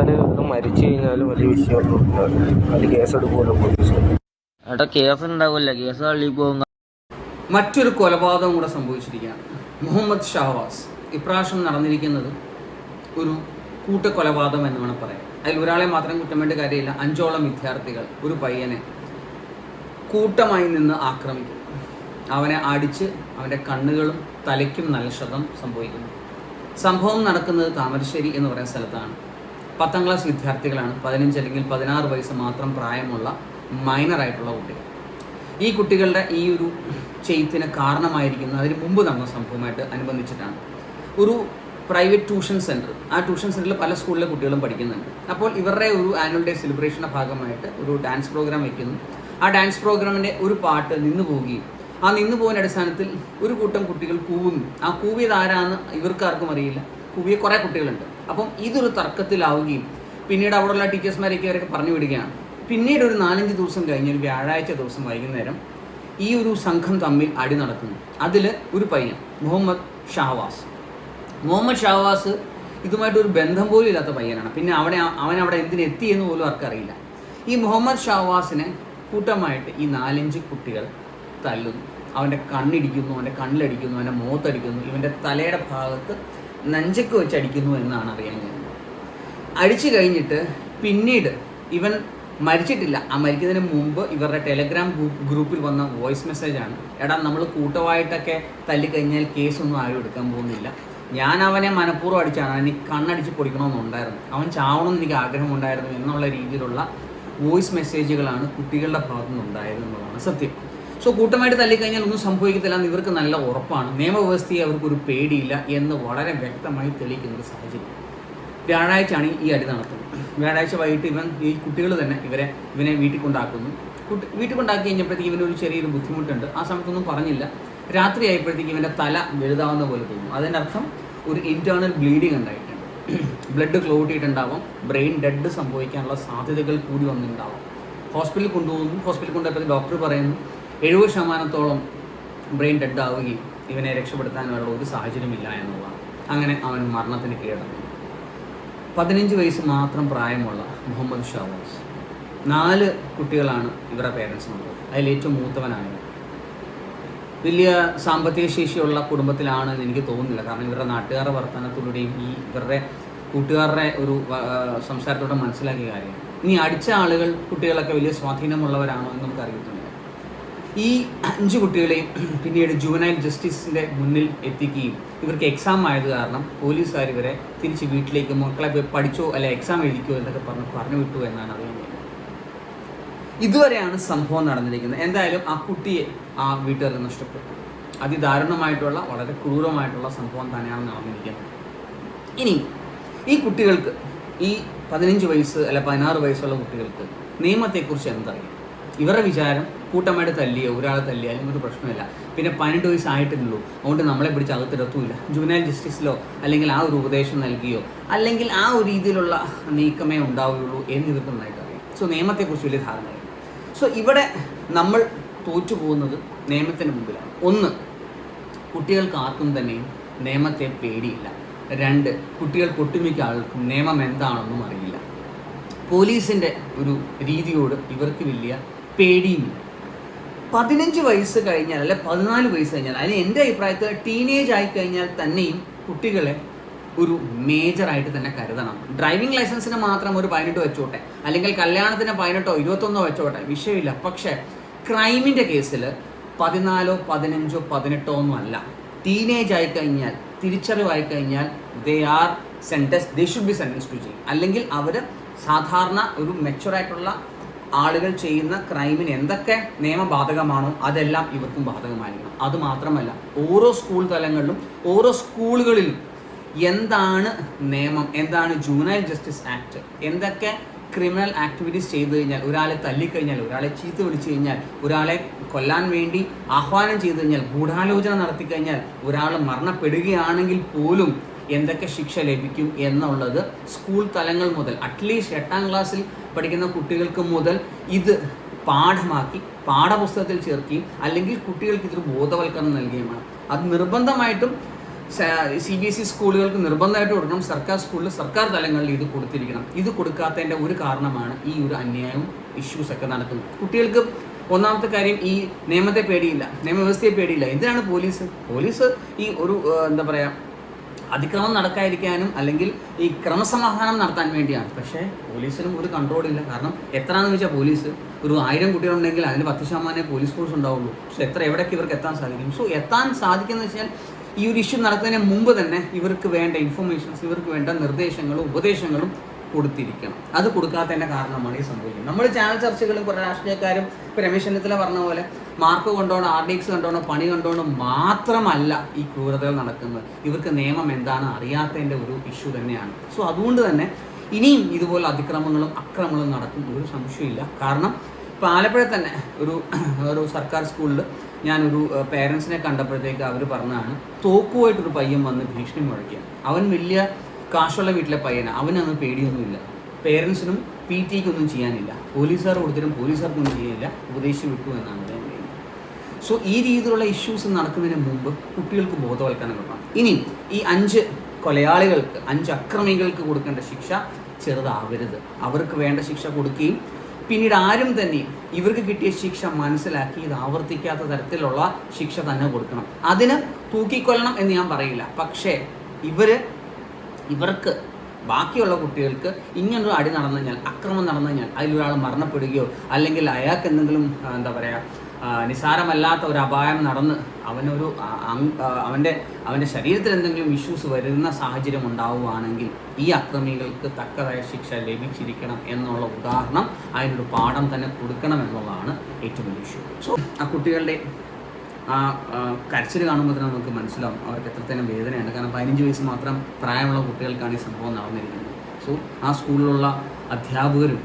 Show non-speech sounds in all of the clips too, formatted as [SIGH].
ഇത് മരിച്ചു കഴിഞ്ഞാലും വലിയ വിഷയമൊന്നും ഉണ്ടാവില്ല അത് കേസെടുക്കുമല്ലോ പോലീസ് ഏട്ടാ കേസ് ഉണ്ടാവില്ല. കേസ് തള്ളി പോകും. മറ്റൊരു കൊലപാതകം കൂടെ സംഭവിച്ചിരിക്കുകയാണ്. മുഹമ്മദ് ഷഹവാസ് ഇപ്രാവശ്യം നടന്നിരിക്കുന്നത് ഒരു കൂട്ടക്കൊലപാതകം എന്ന് വേണം പറയാം അതിൽ ഒരാളെ മാത്രം കുറ്റം വേണ്ട കാര്യമില്ല. അഞ്ചോളം വിദ്യാർത്ഥികൾ ഒരു പയ്യനെ കൂട്ടമായി നിന്ന് ആക്രമിക്കും അവനെ അടിച്ച് അവന്റെ കണ്ണുകളും തലയ്ക്കും നല്ല ശതം സംഭവിക്കുന്നു. സംഭവം നടക്കുന്നത് താമരശ്ശേരി എന്ന് പറയുന്ന സ്ഥലത്താണ്. പത്താം ക്ലാസ് വിദ്യാർത്ഥികളാണ് പതിനഞ്ച് അല്ലെങ്കിൽ പതിനാറ് വയസ്സ് മാത്രം പ്രായമുള്ള മൈനർ ആയിട്ടുള്ള കുട്ടികൾ. ഈ കുട്ടികളുടെ ഈ ഒരു ചെയ്ത്തിന് കാരണമായിരിക്കുന്നത് അതിന് മുമ്പ് നടന്ന സംഭവമായിട്ട് അനുബന്ധിച്ചിട്ടാണ്. ഒരു പ്രൈവറ്റ് ട്യൂഷൻ സെന്റർ ആ ട്യൂഷൻ സെന്ററിൽ പല സ്കൂളിലെ കുട്ടികളും പഠിക്കുന്നുണ്ട്. അപ്പോൾ ഇവരുടെ ഒരു ആനുവൽ ഡേ സെലിബ്രേഷന്റെ ഭാഗമായിട്ട് ഒരു ഡാൻസ് പ്രോഗ്രാം വയ്ക്കുന്നു ആ ഡാൻസ് പ്രോഗ്രാമിന്റെ ഒരു പാട്ട് നിന്നു പോവുകയും ആ നിന്നു പോകുന്ന അടിസ്ഥാനത്തിൽ ഒരു കൂട്ടം കുട്ടികൾ കൂവുന്നു. ആ കൂവിയത് ആരാന്ന് ഇവർക്കാർക്കും അറിയില്ല. കൂവിയ കുറേ കുട്ടികളുണ്ട്. അപ്പം ഇതൊരു തർക്കത്തിലാവുകയും പിന്നീട് അവിടെയുള്ള ടീച്ചേഴ്സ്മാരൊക്കെ അവരൊക്കെ പറഞ്ഞു വിടുകയാണ്. പിന്നീട് ഒരു നാലഞ്ച് ദിവസം കഴിഞ്ഞ് ഒരു വ്യാഴാഴ്ച ദിവസം വൈകുന്നേരം ഈ ഒരു സംഘം തമ്മിൽ അടി നടക്കുന്നു. അതിൽ ഒരു പയ്യൻ മുഹമ്മദ് ഷാവാസ്. മുഹമ്മദ് ഷാവാസ് ഇതുമായിട്ടൊരു ബന്ധം പോലും ഇല്ലാത്ത പയ്യനാണ്. പിന്നെ അവനെ അവൻ അവിടെ എന്തിനെത്തി എന്ന് പോലും ആർക്കറിയില്ല ഈ മുഹമ്മദ് ഷാവാസിനെ കൂട്ടമായിട്ട് ഈ നാലഞ്ച് കുട്ടികൾ തല്ലുന്നു. അവന്റെ കണ്ണിടിക്കുന്നു അവന്റെ കണ്ണിലടിക്കുന്നു അവന്റെ മുഖത്തടിക്കുന്നു ഇവന്റെ തലയുടെ ഭാഗത്ത് നെഞ്ചക്ക് വെച്ച് അടിക്കുന്നു എന്നാണ് അറിയാൻ കഴിഞ്ഞത് അടിച്ചു കഴിഞ്ഞിട്ട് പിന്നീട് ഇവൻ മരിച്ചിട്ടില്ല. ആ മരിക്കുന്നതിന് മുമ്പ് ഇവരുടെ ടെലഗ്രാം ഗ്രൂപ്പിൽ വന്ന വോയിസ് മെസ്സേജാണ്. എടാ നമ്മൾ കൂട്ടമായിട്ടൊക്കെ തല്ലിക്കഴിഞ്ഞാൽ കേസൊന്നും ആരും എടുക്കാൻ പോകുന്നില്ല. ഞാൻ അവനെ മനഃപൂർവം അടിച്ചാണ്. എനിക്ക് കണ്ണടിച്ച് പൊടിക്കണമെന്നുണ്ടായിരുന്നു. അവൻ ചാവണമെന്ന് എനിക്ക് ആഗ്രഹമുണ്ടായിരുന്നു എന്നുള്ള രീതിയിലുള്ള വോയിസ് മെസ്സേജുകളാണ് കുട്ടികളുടെ ഭാഗത്തു നിന്നുണ്ടായത് എന്നുള്ളതാണ് സത്യം. സോ കൂട്ടമായിട്ട് തല്ലിക്കഴിഞ്ഞാൽ ഒന്നും സംഭവിക്കത്തില്ല എന്ന് ഇവർക്ക് നല്ല ഉറപ്പാണ്. നിയമവ്യവസ്ഥയെ അവർക്കൊരു പേടിയില്ല എന്ന് വളരെ വ്യക്തമായി തെളിയിക്കുന്ന ഒരു സാഹചര്യം. വ്യാഴാഴ്ചയാണ് ഈ അടി നടത്തുന്നത്. വ്യാഴാഴ്ച വൈകിട്ട് ഇവൻ ഈ കുട്ടികൾ തന്നെ ഇവരെ ഇവനെ വീട്ടിൽ കൊണ്ടാക്കുന്നു വീട്ടിൽ കൊണ്ടാക്കി കഴിഞ്ഞപ്പോഴത്തേക്ക് ഇവനൊരു ചെറിയൊരു ബുദ്ധിമുട്ടുണ്ട്. ആ സമയത്തൊന്നും പറഞ്ഞില്ല. രാത്രി ആയപ്പോഴത്തേക്ക് ഇവന്റെ തല വലുതാവുന്ന പോലെ തോന്നും. അതിന്റെ അർത്ഥം ഒരു ഇന്റേർണൽ ബ്ലീഡിങ് ഉണ്ടായിട്ടുണ്ട്. ബ്ലഡ് ക്ലോട്ട് ചെയ്തിട്ടുണ്ടാവും. ബ്രെയിൻ ഡെഡ് സംഭവിക്കാനുള്ള സാധ്യതകൾ കൂടി വന്നിട്ടുണ്ടാവും. ഹോസ്പിറ്റലിൽ കൊണ്ടുപോകുന്നു. ഹോസ്പിറ്റലിൽ കൊണ്ടുപോയപ്പോൾ ഡോക്ടർ പറയുന്നു എഴുപത് ശതമാനത്തോളം ബ്രെയിൻ ഡെഡ് ആവുകയും ഇവനെ രക്ഷപ്പെടുത്താനുള്ള ഒരു സാഹചര്യമില്ല എന്നുള്ളതാണ്. അങ്ങനെ അവൻ മരണത്തിന് കീഴടങ്ങി. പതിനഞ്ച് വയസ്സ് മാത്രം പ്രായമുള്ള മുഹമ്മദ് ഷാവാസ്. നാല് കുട്ടികളാണ് ഇവരുടെ പേരൻസ് ഉള്ളത്. അതിൽ ഏറ്റവും മൂത്തവനാണ്. വലിയ സാമ്പത്തിക ശേഷിയുള്ള കുടുംബത്തിലാണെന്ന് എനിക്ക് തോന്നുന്നില്ല. കാരണം ഇവരുടെ നാട്ടുകാരുടെ വർത്തമാനത്തിലൂടെയും ഈ ഇവരുടെ കൂട്ടുകാരുടെ ഒരു സംസാരത്തോടെ മനസ്സിലാക്കിയ കാര്യം ഇനി അടിച്ച ആളുകൾ കുട്ടികളൊക്കെ വലിയ സ്വാധീനമുള്ളവരാണോ എന്ന് നമുക്ക് അറിയത്തുമില്ല ഈ അഞ്ച് കുട്ടികളെയും പിന്നീട് ജുവനൈൽ ജസ്റ്റിസിന്റെ മുന്നിൽ എത്തിക്കുകയും ഇവർക്ക് എക്സാം ആയത് കാരണം പോലീസുകാർ ഇവരെ തിരിച്ച് വീട്ടിലേക്ക് മക്കളെ പോയി പഠിച്ചോ അല്ലെ എക്സാം എഴുതിക്കോ എന്നൊക്കെ പറഞ്ഞ് പറഞ്ഞു വിട്ടു എന്നാണ് അറിയുന്നത്. ഇതുവരെയാണ് സംഭവം നടന്നിരിക്കുന്നത്. എന്തായാലും ആ കുട്ടിയെ ആ വീട്ടുകാർക്ക് നഷ്ടപ്പെട്ടു. അതിദാരുണമായിട്ടുള്ള വളരെ ക്രൂരമായിട്ടുള്ള സംഭവം തന്നെയാണ് നടന്നിരിക്കുന്നത്. ഇനി ഈ കുട്ടികൾക്ക് ഈ പതിനഞ്ച് വയസ്സ് അല്ല പതിനാറ് വയസ്സുള്ള കുട്ടികൾക്ക് നിയമത്തെക്കുറിച്ച് എന്തറിയാം ഇവരുടെ വിചാരം കൂട്ടമായിട്ട് തല്ലിയോ ഒരാളെ തല്ലിയോ അല്ലെങ്കിൽ ഒരു പ്രശ്നമില്ല. പിന്നെ പതിനെട്ട് വയസ്സായിട്ടില്ലല്ലോ അതുകൊണ്ട് നമ്മളെ പിടിച്ച് അകത്തിടത്തുമില്ല ജുവനൈൽ ജസ്റ്റിസിലോ അല്ലെങ്കിൽ ആ ഒരു ഉപദേശം നൽകിയോ അല്ലെങ്കിൽ ആ ഒരു രീതിയിലുള്ള നീക്കമേ ഉണ്ടാവുകയുള്ളൂ എന്ന് ഇവർക്ക് നന്നായിട്ട് അറിയാം. സോ നിയമത്തെക്കുറിച്ച് വലിയ ധാരണയില്ല സോ ഇവിടെ നമ്മൾ തോറ്റു പോകുന്നത് നിയമത്തിന് മുമ്പിലാണ്. ഒന്ന് കുട്ടികൾക്ക് ആർക്കും തന്നെയും നിയമത്തെ പേടിയില്ല. രണ്ട് കുട്ടികൾ ഒട്ടുമിക്ക ആൾക്കും നിയമം എന്താണെന്നും അറിയില്ല. പോലീസിന്റെ ഒരു രീതിയോട് ഇവർക്ക് വലിയ പേടിയുമില്ല പതിനഞ്ച് വയസ്സ് കഴിഞ്ഞാൽ അല്ലെ പതിനാല് വയസ്സ് കഴിഞ്ഞാൽ അതിന് എന്റെ അഭിപ്രായത്തിൽ ടീനേജ് ആയി കഴിഞ്ഞാൽ തന്നെയും കുട്ടികളെ ഒരു മേജറായിട്ട് തന്നെ കരുതണം. ഡ്രൈവിംഗ് ലൈസൻസിന് മാത്രം ഒരു പതിനെട്ട് വെച്ചോട്ടെ അല്ലെങ്കിൽ കല്യാണത്തിന് പതിനെട്ടോ ഇരുപത്തൊന്നോ വെച്ചോട്ടെ വിഷയമില്ല. പക്ഷേ ക്രൈമിന്റെ കേസിൽ പതിനാലോ പതിനഞ്ചോ പതിനെട്ടോ ഒന്നും അല്ല. ടീനേജ് ആയി കഴിഞ്ഞാൽ തിരിച്ചറിവായി കഴിഞ്ഞാൽ they are sentence they should be sentence to ചെയ്യും അല്ലെങ്കിൽ അവർ സാധാരണ ഒരു മെച്ചുറായിട്ടുള്ള ആളുകൾ ചെയ്യുന്ന ക്രൈമിന് എന്തൊക്കെ നിയമബാധകമാണോ അതെല്ലാം ഇവർക്കും ബാധകമായിരിക്കണം. അത് മാത്രമല്ല ഓരോ സ്കൂൾ തലങ്ങളിലും ഓരോ സ്കൂളുകളിലും എന്താണ് നിയമം എന്താണ് ജൂനൈൽ ജസ്റ്റിസ് ആക്ട് എന്തൊക്കെ ക്രിമിനൽ ആക്ടിവിറ്റീസ് ചെയ്തു കഴിഞ്ഞാൽ ഒരാളെ തല്ലിക്കഴിഞ്ഞാൽ ഒരാളെ ചീത്ത വിളിച്ചു കഴിഞ്ഞാൽ ഒരാളെ കൊല്ലാൻ വേണ്ടി ആഹ്വാനം ചെയ്തു കഴിഞ്ഞാൽ ഗൂഢാലോചന നടത്തി കഴിഞ്ഞാൽ ഒരാൾ മരണപ്പെടുകയാണെങ്കിൽ പോലും എന്തൊക്കെ ശിക്ഷ ലഭിക്കും എന്നുള്ളത് സ്കൂൾ തലങ്ങൾ മുതൽ അറ്റ്ലീസ്റ്റ് എട്ടാം ക്ലാസ്സിൽ പഠിക്കുന്ന കുട്ടികൾക്ക് മുതൽ ഇത് പാഠമാക്കി പാഠപുസ്തകത്തിൽ ചേർക്കുകയും അല്ലെങ്കിൽ കുട്ടികൾക്ക് ഇതൊരു ബോധവൽക്കരണം നൽകുകയും വേണം. അത് നിർബന്ധമായിട്ടും സി ബി എസ് ഇ സ്കൂളുകൾക്ക് നിർബന്ധമായിട്ട് കൊടുക്കണം. സർക്കാർ സ്കൂളിൽ സർക്കാർ തലങ്ങളിൽ ഇത് കൊടുത്തിരിക്കണം. ഇത് കൊടുക്കാത്തതിന്റെ ഒരു കാരണമാണ് ഈ ഒരു അന്യായവും ഇഷ്യൂസ് ഒക്കെ നടക്കുന്നത്. കുട്ടികൾക്ക് ഒന്നാമത്തെ കാര്യം ഈ നിയമത്തെ പേടിയില്ല നിയമവ്യവസ്ഥയെ പേടിയില്ല. എന്തിനാണ് പോലീസ്? പോലീസ് ഈ ഒരു എന്താ പറയുക അതിക്രമം നടക്കാതിരിക്കാനും അല്ലെങ്കിൽ ഈ ക്രമസമാധാനം നടത്താൻ വേണ്ടിയാണ്. പക്ഷേ പോലീസിനും ഒരു കൺട്രോൾ ഇല്ല. കാരണം എത്രയാണെന്ന് വെച്ചാൽ പോലീസ്? ഒരു ആയിരം കുട്ടികളുണ്ടെങ്കിൽ അതിന് പത്ത് ശതമാനമേ പോലീസ് ഫോഴ്സ് ഉണ്ടാവുള്ളൂ. സോ എത്ര എവിടേക്ക് ഇവർക്ക് എത്താൻ സാധിക്കും? സോ എത്താൻ സാധിക്കുന്നത് വെച്ചാൽ ഈ ഒരു ഇഷ്യൂ നടക്കുന്നതിന് മുമ്പ് തന്നെ ഇവർക്ക് വേണ്ട ഇൻഫർമേഷൻസ് ഇവർക്ക് വേണ്ട നിർദ്ദേശങ്ങളും ഉപദേശങ്ങളും കൊടുത്തിരിക്കണം. അത് കൊടുക്കാത്തതിന്റെ കാരണമാണ് ഈ സംഭവിക്കുന്നത്. നമ്മൾ ചാനൽ ചർച്ചകളും കുറേ രാഷ്ട്രീയക്കാരും ഇപ്പോൾ രമേശ് ചെന്നിത്തല പറഞ്ഞ പോലെ മാർക്ക് കൊണ്ടോണം ആർ ഡി എക്സ് കൊണ്ടോണം പണി കൊണ്ടോണം മാത്രമല്ല ഈ ക്രൂരതകൾ നടക്കുന്നത്. ഇവർക്ക് നിയമം എന്താണ് അറിയാത്തതിന്റെ ഒരു ഇഷ്യൂ തന്നെയാണ്. സോ അതുകൊണ്ട് തന്നെ ഇനിയും ഇതുപോലെ അതിക്രമങ്ങളും അക്രമങ്ങളും നടക്കും ഒരു സംശയമില്ല കാരണം ഇപ്പോൾ ആലപ്പുഴ തന്നെ ഒരു [CLEARS THROAT] ഒരു സർക്കാർ സ്കൂളിൽ ഞാനൊരു പേരൻസിനെ കണ്ടപ്പോഴത്തേക്ക് അവർ പറഞ്ഞതാണ് തോക്കുമായിട്ടൊരു പയ്യൻ വന്ന് ഭീഷണി മുഴക്കുക അവൻ വലിയ കാശുള്ള വീട്ടിലെ പയ്യനാണ് അവനൊന്നും പേടിയൊന്നുമില്ല. പേരൻസിനും പി ടിക്കൊന്നും ചെയ്യാനില്ല. പോലീസുകാർ കൊടുത്തിട്ടും പോലീസുകാർക്കൊന്നും ചെയ്യാനില്ല. ഉപദേശിച്ച് വിട്ടു എന്നാണ് ഞാൻ പറയുന്നത് സോ ഈ രീതിയിലുള്ള ഇഷ്യൂസ് നടക്കുന്നതിന് മുമ്പ് കുട്ടികൾക്ക് ബോധവൽക്കരണം കൊടുക്കണം. ഇനി ഈ അഞ്ച് കൊലയാളികൾക്ക് അഞ്ച് അക്രമികൾക്ക് കൊടുക്കേണ്ട ശിക്ഷ ചെറുതാവരുത്. അവർക്ക് വേണ്ട ശിക്ഷ കൊടുക്കുകയും പിന്നീട് ആരും തന്നെ ഇവർക്ക് കിട്ടിയ ശിക്ഷ മനസ്സിലാക്കി ഇത് ആവർത്തിക്കാത്ത തരത്തിലുള്ള ശിക്ഷ തന്നെ കൊടുക്കണം. അതിന് തൂക്കിക്കൊല്ലണം എന്ന് ഞാൻ പറയില്ല. പക്ഷേ ഇവർ ഇവർക്ക് ബാക്കിയുള്ള കുട്ടികൾക്ക് ഇങ്ങനൊരു അടി നടന്നു കഴിഞ്ഞാൽ അക്രമം നടന്നു കഴിഞ്ഞാൽ അതിലൊരാൾ മരണപ്പെടുകയോ അല്ലെങ്കിൽ അയാൾക്ക് എന്തെങ്കിലും എന്താ പറയുക നിസാരമല്ലാത്ത ഒരു അപായം നടന്ന് അവനൊരു അവന്റെ അവന്റെ ശരീരത്തിൽ എന്തെങ്കിലും ഇഷ്യൂസ് വരുന്ന സാഹചര്യം ഉണ്ടാവുകയാണെങ്കിൽ ഈ അക്രമികൾക്ക് തക്കതായ ശിക്ഷ ലഭിച്ചിരിക്കണം എന്നുള്ള ഉദാഹരണം അതിനൊരു പാഠം തന്നെ കൊടുക്കണം എന്നുള്ളതാണ് ഏറ്റവും വലിയ ഇഷ്യൂ സോ ആ കുട്ടികളുടെ ആ കരച്ചിൽ കാണുമ്പോൾ തന്നെ നമുക്ക് മനസ്സിലാവും അവർക്ക് എത്രത്തേനും വേദനയാണ് കാരണം പതിനഞ്ച് വയസ്സ് മാത്രം പ്രായമുള്ള കുട്ടികൾക്കാണ് ഈ സംഭവം നടന്നിരിക്കുന്നത്. സോ ആ സ്കൂളിലുള്ള അധ്യാപകരും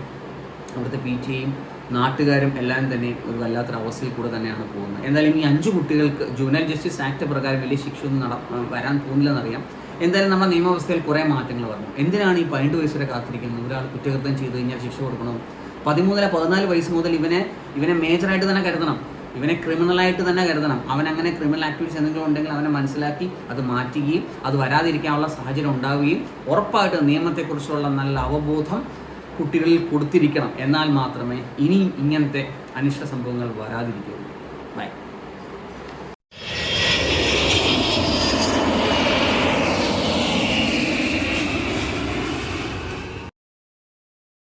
അവിടുത്തെ പി ടിയും നാട്ടുകാരും എല്ലാം തന്നെ ഒരു വല്ലാത്തൊരു അവസ്ഥയിൽ കൂടെ തന്നെയാണ് പോകുന്നത്. എന്തായാലും ഈ അഞ്ച് കുട്ടികൾക്ക് ജൂനൽ ജസ്റ്റിസ് ആക്ട് പ്രകാരം വലിയ ശിക്ഷയൊന്നും നട വരാൻ പോകുന്നില്ലെന്നറിയാം. എന്തായാലും നമ്മുടെ നിയമവ്യവസ്ഥയിൽ കുറേ മാറ്റങ്ങൾ വന്നു. എന്തിനാണ് ഈ പതിനെട്ട് വയസ്സ് വരെ കാത്തിരിക്കുന്നത്? ഒരാൾ കുറ്റകൃത്യം ചെയ്തു കഴിഞ്ഞാൽ ശിക്ഷ കൊടുക്കണം? പതിമൂന്നര പതിനാല് വയസ്സ് മുതൽ ഇവനെ ഇവനെ മേജറായിട്ട് തന്നെ കരുതണം. ഇവനെ ക്രിമിനലായിട്ട് തന്നെ കരുതണം. അവൻ അങ്ങനെ ക്രിമിനൽ ആക്ടിവിറ്റീസ് എന്തെങ്കിലും ഉണ്ടെങ്കിൽ അവനെ മനസ്സിലാക്കി അത് മാറ്റുകയും അത് വരാതിരിക്കാനുള്ള സാഹചര്യം ഉണ്ടാവുകയും ഉറപ്പായിട്ട് നിയമത്തെക്കുറിച്ചുള്ള നല്ല അവബോധം കുട്ടികളിൽ കൊടുത്തിരിക്കണം. എന്നാൽ മാത്രമേ ഇനിയും ഇങ്ങനത്തെ അനിഷ്ട സംഭവങ്ങൾ വരാതിരിക്കുകയുള്ളൂ.